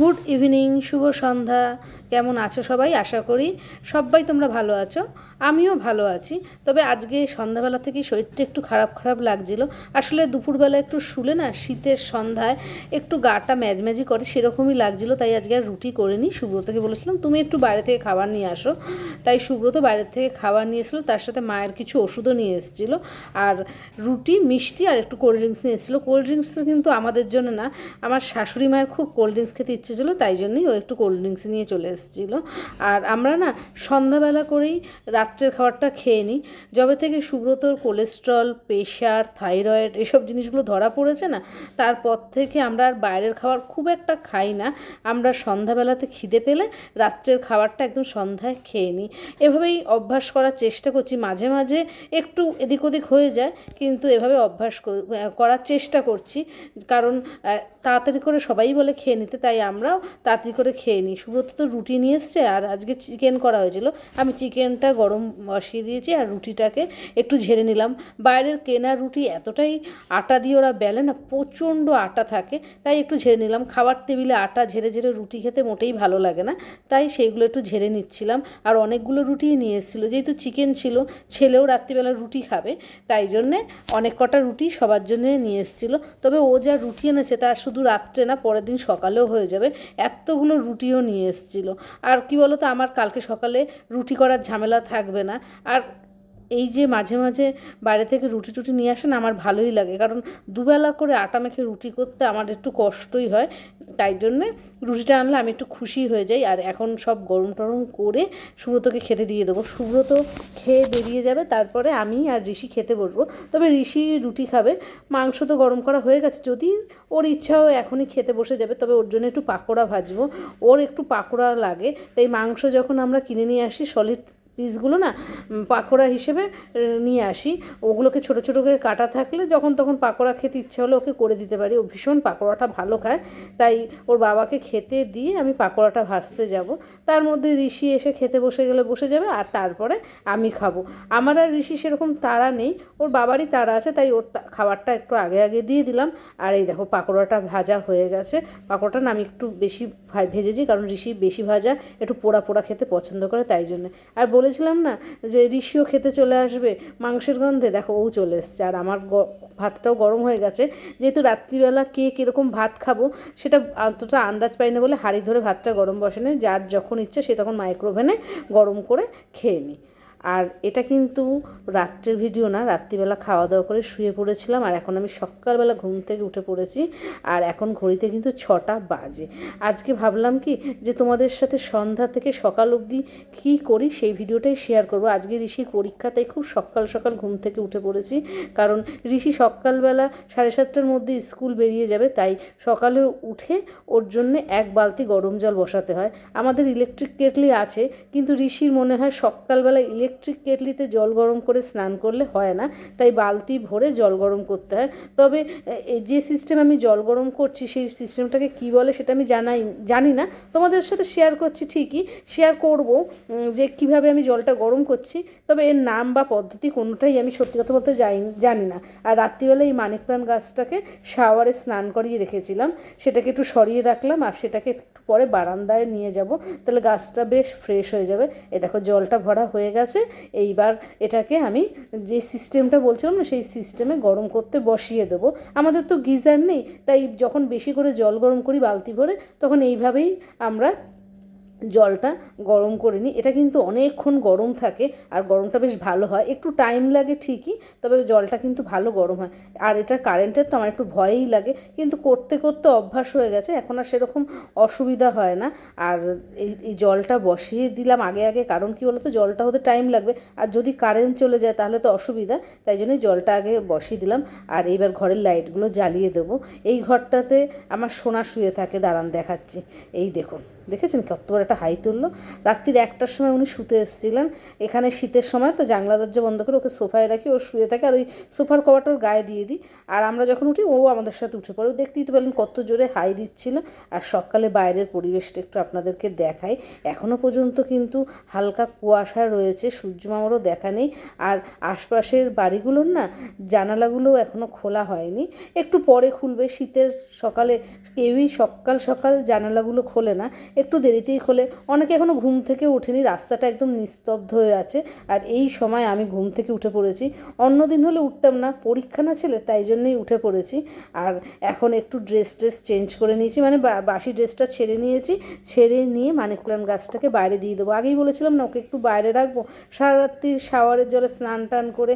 Good evening শুভ সন্ধ্যা। কেমন আছো সবাই? আশা করি সবাই তোমরা ভালো আছো। আমিও ভালো আছি। তবে আজকে সন্ধ্যাবেলা থেকেই শরীরটা একটু খারাপ খারাপ লাগছিল। আসলে দুপুরবেলা একটু শুলে না, শীতের সন্ধ্যায় একটু গাটা ম্যাজম্যাজি করে সেরকমই লাগছিল, তাই আজকে আর রুটি করিনি। সুব্রতকে বলেছিলাম, তুমি একটু বাইরে থেকে খাবার নিয়ে আসো। তাই সুব্রত বাইরের থেকে খাবার নিয়ে এসেছিল, তার সাথে মায়ের কিছু ওষুধও নিয়ে এসেছিল। আর রুটি, মিষ্টি আর একটু কোল্ড ড্রিঙ্কস নিয়ে এসেছিল। কোল্ড ড্রিঙ্কস তো কিন্তু আমাদের জন্য না, আমার শাশুড়ি মায়ের খুব কোল্ড ড্রিঙ্কস খেতে ইচ্ছে ছিল, তাই জন্যই ও একটু কোল্ড ড্রিঙ্কস নিয়ে চলে এসেছিল। আর আমরা না সন্ধ্যাবেলা করেই রাত্রের খাবারটা খেয়ে নিই। যবে থেকে সুব্রতর কোলেস্ট্রল প্রেশার থাইরয়েড এসব জিনিসগুলো ধরা পড়েছে না, তারপর থেকে আমরা আর বাইরের খাবার খুব একটা খাই না। আমরা সন্ধ্যাবেলাতে খিদে পেলে রাত্রের খাবারটা একদম সন্ধ্যায় খেয়ে নিই। এভাবেই অভ্যাস করার চেষ্টা করছি মাঝে মাঝে, একটু এদিক ওদিক হয়ে যায়, কিন্তু এভাবে অভ্যাস করার চেষ্টা করছি। কারণ তাড়াতাড়ি করে সবাই বলে খেয়ে নিতে, তাই আমরাও তাড়াতাড়ি করে খেয়ে নিই। সুব্রত তো রুটি নিয়ে এসছে আর আজকে চিকেন করা হয়েছিল। আমি চিকেনটা গরম বসিয়ে দিয়েছি আর রুটিটাকে একটু ঝেড়ে নিলাম। বাইরের কেনা রুটি এতটাই আটা দিয়ে ওরা বেলে না, প্রচণ্ড আটা থাকে, তাই একটু ঝেড়ে নিলাম। খাবার টেবিলে আটা ঝেড়ে ঝেড়ে রুটি খেতে মোটেই ভালো লাগে না, তাই সেইগুলো একটু ঝেড়ে নিচ্ছিলাম। আর অনেকগুলো রুটিই নিয়ে এসেছিল, যেহেতু চিকেন ছিল, ছেলেও রাত্রিবেলা রুটি খাবে, তাই জন্যে অনেক কটা রুটি সবার জন্যে নিয়ে এসেছিল। তবে ও যা রুটি এনেছে তা শুধু রাত্রে না পরের দিন সকালেও হয়ে যাবে। এতগুলো রুটিও নিয়ে এসেছিল। আর কি বলো তো আমার কালকে সকালে রুটি করার ঝামেলা থাকবে না। আর এই যে মাঝে মাঝে বাইরে থেকে রুটি টুটি নিয়ে আসেন, আমার ভালোই লাগে। কারণ দুবেলা করে আটা মেখে রুটি করতে আমার একটু কষ্টই হয়। তাই জন্যে রুটিটা আনলে আমি একটু খুশি হয়ে যাই। আর এখন সব গরম টরম করে সুব্রতকে খেতে দিয়ে দেবো। সুব্রত খেয়ে বেরিয়ে যাবে, তারপরে আমি আর ঋষি খেতে বসবো। তবে ঋষি রুটি খাবে। মাংস তো গরম করা হয়ে গেছে। যদি ওর ইচ্ছাও এখনই খেতে বসে যাবে, তবে ওর জন্য একটু পাকোড়া ভাজবো। ওর একটু পাকোড়া লাগে। তাই মাংস যখন আমরা কিনে নিয়ে আসি সলিড পিসগুলো না পাকোড়া হিসেবে নিয়ে আসি। ওগুলোকে ছোটো ছোটো করে কাটা থাকলে যখন তখন পাকোড়া খেতে ইচ্ছে হলে ওকে করে দিতে পারি। ও ভীষণ পাকোড়াটা ভালো খায়। তাই ওর বাবাকে খেতে দিয়ে আমি পাকোড়াটা ভাজতে যাব। তার মধ্যে ঋষি এসে খেতে বসে গেলে বসে যাবে, আর তারপরে আমি খাব। আমার আর ঋষি সেরকম তাড়া নেই। ওর বাবারই তাড়া আছে, তাই ওর খাবারটা একটু আগে আগে দিয়ে দিলাম। আর এই দেখো পাকোড়াটা ভাজা হয়ে গেছে। পাকোড়াটা না আমি একটু বেশি ভেজেছি, কারণ ঋষি বেশি ভাজা, একটু পোড়া পোড়া খেতে পছন্দ করে, তাই জন্য। আর বলেছিলাম না যে ঋষিও খেতে চলে আসবে মাংসের গন্ধে? দেখো, ও চলে এসছে। আর আমার ভাতটাও গরম হয়ে গেছে। যেহেতু রাত্রিবেলা কে কীরকম ভাত খাব, সেটা অতটা আন্দাজ পাই না বলে হাঁড়ি ধরে ভাতটা গরম বসে নেয় যার যখন ইচ্ছে সে তখন মাইক্রোভেনে গরম করে খেয়ে নিই। আর এটা কিন্তু রাত্রের ভিডিও না, রাত্রিবেলা খাওয়া দাওয়া করে শুয়ে পড়েছিলাম আর এখন আমি সকালবেলা ঘুম থেকে উঠে পড়েছি আর এখন ঘড়িতে কিন্তু ছটা বাজে। আজকে ভাবলাম কি যে তোমাদের সাথে সন্ধ্যা থেকে সকাল অবধি কী করি সেই ভিডিওটাই শেয়ার করব। আজকে ঋষির পরীক্ষা, তাই খুব সকাল সকাল ঘুম থেকে উঠে পড়েছি। কারণ ঋষি সকালবেলা সাড়ে সাতটার মধ্যে স্কুল বেরিয়ে যাবে, তাই সকালে উঠে ওর জন্য এক বালতি গরম জল বসাতে হয়। আমাদের ইলেকট্রিক কেটলি আছে, কিন্তু ঋষির মনে হয় সকালবেলা ইলেকট্রিক কেটলিতে জল গরম করে স্নান করলে হয় না, তাই বালতি ভরে জল গরম করতে হয়। তবে যে সিস্টেম আমি জল গরম করছি, সেই সিস্টেমটাকে কি বলে সেটা আমি জানাই, জানি না। তোমাদের সাথে শেয়ার করছি ঠিকই শেয়ার করব যে কীভাবে আমি জলটা গরম করছি, তবে এর নাম বা পদ্ধতি কোনোটাই আমি সত্যি কথা বলতে যাই, জানি না। আর রাত্রিবেলা এই মানিক প্লান্ট গাছটাকে শাওয়ারে স্নান করিয়ে রেখেছিলাম, সেটাকে একটু সরিয়ে রাখলাম, আর সেটাকে পরে বারান্দায় নিয়ে যাব, তাহলে গাছটা বেশ ফ্রেশ হয়ে যাবে। এ দেখো জলটা ভরা হয়ে গেছে, এইবার এটাকে আমি যে সিস্টেমটা বলছিলাম না, সেই সিস্টেমে গরম করতে বসিয়ে দেবো। আমাদের তো গিজার নেই, তাই যখন বেশি করে জল গরম করি বালতি ভরে, তখন এইভাবেই আমরা জলটা গরম করে নিই। এটা কিন্তু অনেকক্ষণ গরম থাকে আর গরমটা বেশ ভালো হয়। একটু টাইম লাগে ঠিকই, তবে জলটা কিন্তু ভালো গরম হয়। আর এটা কারেন্টের তো আমার একটু ভয়ই লাগে। কিন্তু করতে করতে অভ্যাস হয়ে গেছে, এখন আর সেরকম অসুবিধা হয় না। আর এই জলটা বসিয়ে দিলাম আগে আগে, কারণ কি বলতো, জলটা হতে টাইম লাগবে। আর যদি কারেন্ট চলে যায় তাহলে তো অসুবিধা, তাই জন্য জলটা আগে বসিয়ে দিলাম। আর এইবার ঘরের লাইটগুলো জ্বালিয়ে দেবো। এই ঘরটাতে আমার সোনা শুয়ে থাকে, দাঁড়ান দেখাচ্ছি। এই দেখুন। দেখেছেন কত বড় ঠান্ডাটা হাই তুললো। রাত্রির একটার সময় উনি শুতে এসেছিলেন। এখানে শীতের সময় তো জানলা দরজা বন্ধ করে ওকে সোফায় রাখি, ও শুয়ে থাকে আর ওই সোফার কভারটা ওর গায়ে দিয়ে দিই। আর আমরা যখন উঠি, ও আমাদের সাথে উঠে পড়ে। দেখতেই তো পেলেন কত জোরে হাই দিচ্ছিল। আর সকালে বাইরের পরিবেশটা একটু আপনাদেরকে দেখাই। এখনও পর্যন্ত কিন্তু হালকা কুয়াশা রয়েছে, সূর্য মামারও দেখা নেই। আর আশপাশের বাড়িগুলোর না জানালাগুলো এখনও খোলা হয়নি। একটু পরে খুলবে। শীতের সকালে কেউই সকাল সকাল জানালাগুলো খোলে না। একটু দেরিতেই খোলে। অনেকে এখনও ঘুম থেকে ওঠেনি, রাস্তাটা একদম নিস্তব্ধ হয়ে আছে। আর এই সময় আমি ঘুম থেকে উঠে পড়েছি। অন্য দিন হলে উঠতাম না, পরীক্ষা না ছেলে, তাই জন্যই উঠে পড়েছি। আর এখন একটু ড্রেস ট্রেস চেঞ্জ করে নিয়েছি মানে বাসি ড্রেসটা ছেড়ে নিয়েছি। ছেড়ে নিয়ে মানিক গাছটাকে বাইরে দিয়ে দেবো। আগেই বলেছিলাম না, ওকে একটু বাইরে রাখব। সারা রাত্রি শাওয়ারের জলে স্নান টান করে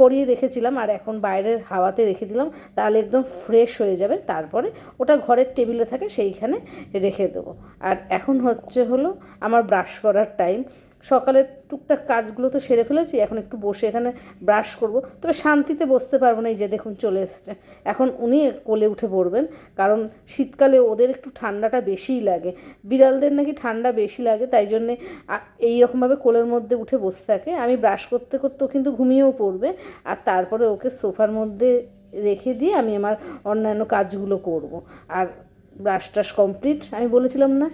করিয়ে রেখেছিলাম। আর এখন বাইরের হাওয়াতে রেখে দিলাম, তাহলে একদম ফ্রেশ হয়ে যাবে। তারপরে ওটা ঘরের টেবিলে থাকে, সেইখানে রেখে দেবো। আর এখন হচ্ছে হলো আমার ব্রাশ করার টাইম সকালের টুকটাক কাজগুলো তো সেরে ফেলেছি, এখন একটু বসে এখানে ব্রাশ করব। তবে শান্তিতে বসতে পারব না, এই যে দেখুন চলে এসছে। এখন উনি কোলে উঠে পড়বেন, কারণ শীতকালে ওদের একটু ঠান্ডাটা বেশিই লাগে। বিড়ালদের নাকি ঠান্ডা বেশি লাগে, তাই জন্যে এইরকমভাবে কোলের মধ্যে উঠে বসে থাকে। আমি ব্রাশ করতে করতেও কিন্তু ঘুমিয়েও পড়বে, আর তারপরে ওকে সোফার মধ্যে রেখে দিয়ে আমি আমার অন্যান্য কাজগুলো করব। আর ব্রাশ টাশ কমপ্লিট আমি বলেছিলাম না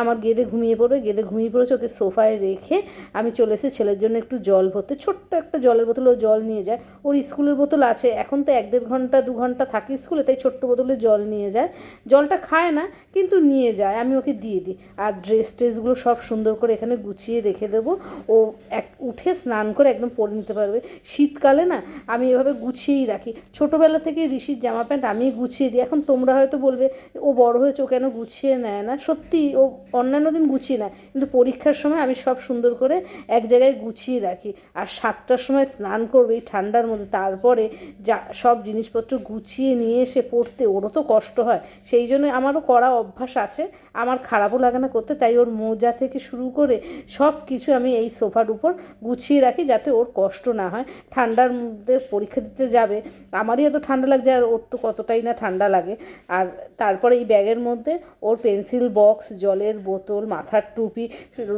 আমার গেদে ঘুমিয়ে পড়বে, গেদে ঘুমিয়ে পড়েছে, ওকে সোফায় রেখে আমি চলে এসে ছেলের জন্য একটু জল ভরতে। ছোট্ট একটা জলের বোতল ও জল নিয়ে যায়। ওর স্কুলের বোতল আছে, এখন তো এক দেড় ঘণ্টা, দু ঘণ্টা থাকে স্কুলে, তাই ছোট্ট বোতলে জল নিয়ে যায়। জলটা খায় না, কিন্তু নিয়ে যায়, আমি ওকে দিয়ে দিই। আর ড্রেস ট্রেসগুলো সব সুন্দর করে এখানে গুছিয়ে রেখে দেবো। ও এক, উঠে স্নান করে একদম পরে নিতে পারবে। শীতকালে না, আমি এভাবে গুছিয়েই রাখি। ছোটোবেলা থেকে ঋষির জামা প্যান্ট আমি গুছিয়ে দিই। এখন তোমরা হয়তো বলবে, ও বড় হয়েছে, ও কেন গুছিয়ে নেয় না? সত্যি ও অন্যান্য দিন গুছিয়ে নেয়। কিন্তু পরীক্ষার সময় আমি সব সুন্দর করে এক জায়গায় গুছিয়ে রাখি। আর সাতটার সময় স্নান করবে এই ঠান্ডার মধ্যে। তারপরে যা, সব জিনিসপত্র গুছিয়ে নিয়ে এসে পড়তে ওরও তো কষ্ট হয়। সেই জন্য আমারও করা অভ্যাস আছে। আমার খারাপও লাগে না করতে। তাই ওর মোজা থেকে শুরু করে সব কিছু আমি এই সোফার উপর গুছিয়ে রাখি যাতে ওর কষ্ট না হয়। ঠান্ডার মধ্যে পরীক্ষা দিতে যাবে। আমারই এত ঠান্ডা লাগছে আর ওর তো কতটাই না ঠান্ডা লাগে। আর তারপরে এই ব্যাগের মধ্যে ওর পেন্সিল, বক্স, জলের বোতল, মাথার টুপি,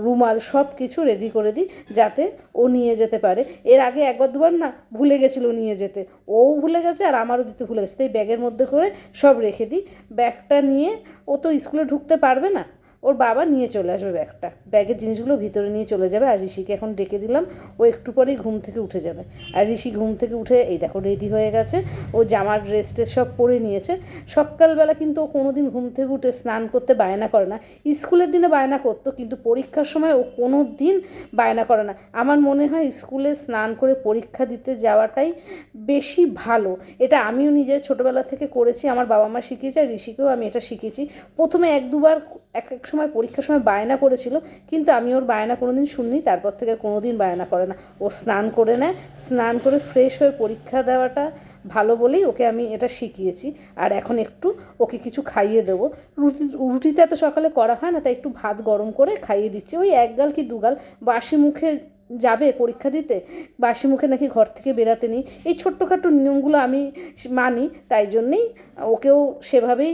রুমাল সব কিছু রেডি করে দিই যাতে ও নিয়ে যেতে পারে। এর আগে একবার দুবার না ভুলে গেছিল নিয়ে যেতে। ও ভুলে গেছে আর আমারও দিতে ভুলে গেছে। তাই ব্যাগের মধ্যে করে সব রেখে দিই। ব্যাগটা নিয়ে ও তো স্কুলে ঢুকতে পারবে না। ওর বাবা নিয়ে চলে আসবে ব্যাগটা। ব্যাগের জিনিসগুলো ভিতরে নিয়ে চলে যাবে আর ঋষিকে এখন ডেকে দিলাম। ও একটু পরেই ঘুম থেকে উঠে যাবে। আর ঋষি ঘুম থেকে উঠে, এই দেখো রেডি হয়ে গেছে। ও জামার ড্রেস ট্রেস সব পরে নিয়েছে। সকালবেলা কিন্তু ও কোনো দিন ঘুম থেকে উঠে স্নান করতে বায়না করে না। স্কুলের দিনে বায়না করতো, কিন্তু পরীক্ষার সময় ও কোনো দিন বায়না করে না। আমার মনে হয় স্কুলে স্নান করে পরীক্ষা দিতে যাওয়াটাই বেশি ভালো। এটা আমিও নিজের ছোটোবেলা থেকে করেছি, আমার বাবা মা শিখিয়েছে আর ঋষিকেও আমি এটা শিখেছি প্রথমে এক দুবার এক এক সময়, পরীক্ষার সময় বায়না করেছিল, কিন্তু আমি ওর বায়না কোনো দিন শুনিনি, তারপর থেকে কোনো দিন বায়না করে না। ও স্নান করে নেয়, স্নান করে ফ্রেশ হয়ে পরীক্ষা দেওয়াটা ভালো বলেই ওকে আমি এটা শিখিয়েছি। আর এখন একটু ওকে কিছু খাইয়ে দেবো। রুটি রুটিতে এত সকালে করা হয় না, তাই একটু ভাত গরম করে খাইয়ে দিচ্ছি। ওই এক গাল কি দুগাল বাসি মুখে যাবে পরীক্ষা দিতে, বাসি মুখে নাকি ঘর থেকে বেরাতে নেই। এই ছোট্টখাটো নিয়মগুলো আমি মানি, তাই জন্যেই ওকেও সেভাবেই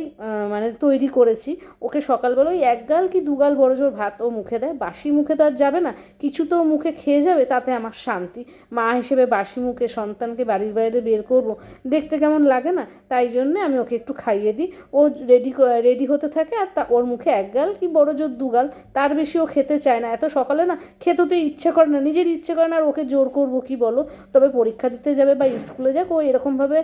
মানে তৈরি করেছি। ওকে সকালবেলা ওই এক গাল কি দুগাল বড় জোর ভাত ও মুখে দেয়। বাসি মুখে তো আর যাবে না, কিছু তো মুখে খেয়ে যাবে, তাতে আমার শান্তি। মা হিসেবে বাসি মুখে সন্তানকে বাড়ির বাইরে বের করব, দেখতে কেমন লাগে না, তাই জন্যে আমি ওকে একটু খাইয়ে দিই। ও রেডি রেডি হতে থাকে আর তা, ওর মুখে এক গাল কি বড় জোর দুগাল তার বেশি ও খেতে চায় না। এত সকালে না, খেতে তো ইচ্ছে করে না নিজের ইচ্ছে করে না আর ওকে জোর করব, কি বলো? তবে পরীক্ষা দিতে যাবে বা স্কুলে যাক, ও এরকমভাবে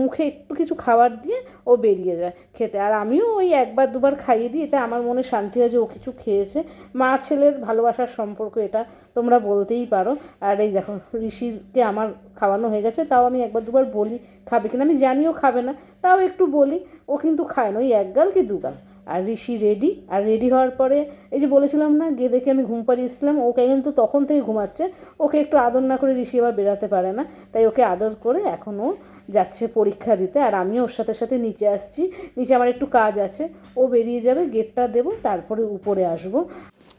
মুখে একটু কিছু খাবার দিয়ে ও বেরিয়ে যায় খেতে। আর আমিও ওই একবার দুবার খাইয়ে দিই, এতে আমার মনে শান্তি হয় যে ও কিছু খেয়েছে। মা ছেলের ভালোবাসার সম্পর্ক এটা, তোমরা বলতেই পারো। আর এই দেখো, ঋষিকে আমার খাওয়ানো হয়ে গেছে, তাও আমি একবার দুবার বলি, খাবে কিনা? আমি জানিও খাবে না, তাও একটু বলি, ও কিন্তু খায় না, ওই এক গাল কি দু গাল? আর ঋষি রেডি আর রেডি হওয়ার পরে এই যে বলেছিলাম না, গিয়ে দেখে আমি ঘুম পাড়িয়েছিলাম, ওকে কিন্তু তখন থেকে ঘুমাচ্ছে। ওকে একটু আদর না করে ঋষি আবার বেরাতে পারে না, তাই ওকে আদর করে এখনও যাচ্ছে পরীক্ষা দিতে, আর আমিও ওর সাথে সাথে নিচে আসছি, নিচে আমার একটু কাজ আছে। ও বেরিয়ে যাবে গেটটা দেবো, তারপরে উপরে আসব।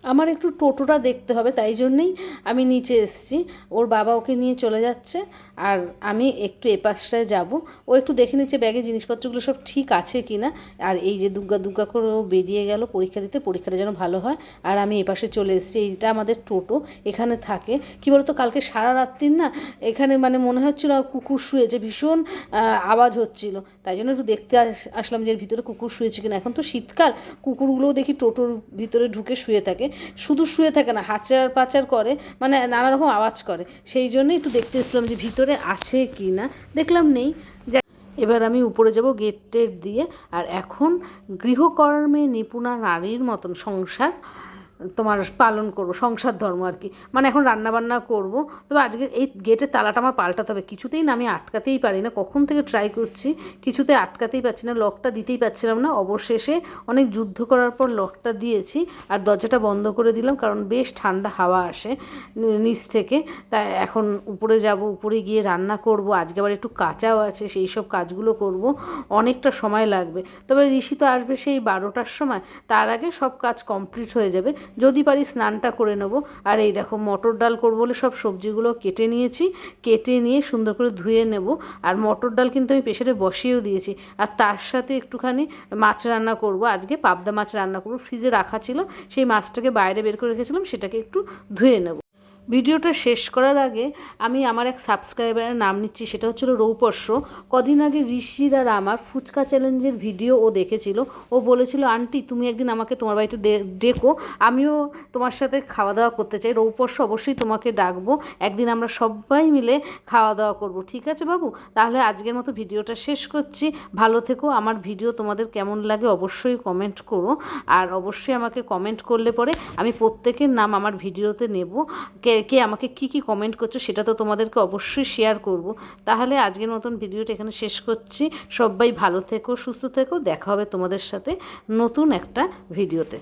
আমার একটু টোটোটা দেখতে হবে, তাই জন্যেই আমি নিচে এসেছি। ওর বাবা ওকে নিয়ে চলে যাচ্ছে আর আমি একটু এপাশটায় যাব। ও একটু দেখে নিচ্ছে ব্যাগে জিনিসপত্রগুলো সব ঠিক আছে কি না আর এই যে দুগ্গা দুগ্গা করে ও বেরিয়ে গেল পরীক্ষা দিতে, পরীক্ষাটা যেন ভালো হয়। আর আমি এপাশে চলে এসেছি, এইটা আমাদের টোটো, এখানে থাকে। কী বলতো, কালকে সারা রাত্রির না এখানে মানে মনে হচ্ছিল কুকুর শুয়েছে, ভীষণ আওয়াজ হচ্ছিল। তাই জন্য একটু দেখতে আস- আসলাম যে ভিতরে কুকুর শুয়েছে কিনা। এখন তো শীতকাল, কুকুরগুলোও দেখি টোটোর ভিতরে ঢুকে শুয়ে থাকে। শুধু শুয়ে থাকে না, হাঁচার পাচার করে মানে নানা রকম আওয়াজ করে। সেই জন্য একটু দেখতে এসলাম যে ভিতরে আছে কি না। দেখলাম নেই। এবার আমি উপরে যাব গেট টেট দিয়ে। আর এখন গৃহকর্মে নিপুণা নারীর মতন সংসার। তোমার পালন করব, সংসার ধর্ম আর কি। মানে এখন রান্না বান্না করব, তবে আজকে এই গেটের তালাটা আমার পাল্টাতে হবে। কিছুতেই না আমি আটকাতেই পারি না, কখন থেকে ট্রাই করছি, কিছুতে আটকাতেই পারছি না লকটা দিতেই পারছিলাম না। অবশেষে অনেক যুদ্ধ করার পর লকটা দিয়েছি আর দরজাটা বন্ধ করে দিলাম, কারণ বেশ ঠান্ডা হাওয়া আসে নিচ থেকে। তাই এখন উপরে যাব, উপরে গিয়ে রান্না করব, আজকে আবার একটু কাঁচাও আছে, সেই সব কাজগুলো করব, অনেকটা সময় লাগবে। তবে ঋষি তো আসবে সেই বারোটার সময়, তার আগে সব কাজ কমপ্লিট হয়ে যাবে। যদি পারি স্নানটা করে নেব। আর এই দেখো মটর ডাল করব বলে সব সবজিগুলো কেটে নিয়েছি। কেটে নিয়ে সুন্দর করে ধুয়ে নেব। আর মটর ডাল কিন্তু আমি প্রেশারে বসিয়েও দিয়েছি। আর তার সাথে একটুখানি মাছ রান্না করব। আজকে পাবদা মাছ রান্না করব। ফ্রিজে রাখা ছিল। সেই মাছটাকে বাইরে বের করে রেখেছিলাম। সেটাকে একটু ধুয়ে নেব। ভিডিওটা শেষ করার আগে আমি আমার এক সাবস্ক্রাইবারের নাম নিচ্ছি, সেটা হচ্ছিল রৌপস্য কদিন আগে ঋষির আর আমার ফুচকা চ্যালেঞ্জের ভিডিও ও দেখেছিল। ও বলেছিল, আন্টি, তুমি একদিন আমাকে তোমার বাড়িতে ডেকো। আমিও তোমার সাথে খাওয়া দাওয়া করতে চাই। রৌপস্য অবশ্যই তোমাকে ডাকবো। একদিন আমরা সবাই মিলে খাওয়া দাওয়া করব। ঠিক আছে বাবু? তাহলে আজকের মতো ভিডিওটা শেষ করছি। ভালো থেকো। আমার ভিডিও তোমাদের কেমন লাগে অবশ্যই কমেন্ট করো। আর অবশ্যই আমাকে কমেন্ট করলে পরে আমি প্রত্যেকের নাম আমার ভিডিওতে নেব। কে কে আমাকে কি কি কমেন্ট করছ সেটা তো তোমাদেরকে অবশ্যই শেয়ার করব। তাহলে আজকের মতন ভিডিওটা এখানে শেষ করছি। সবাই ভালো থেকো, সুস্থ থেকো। দেখা হবে তোমাদের সাথে নতুন একটা ভিডিওতে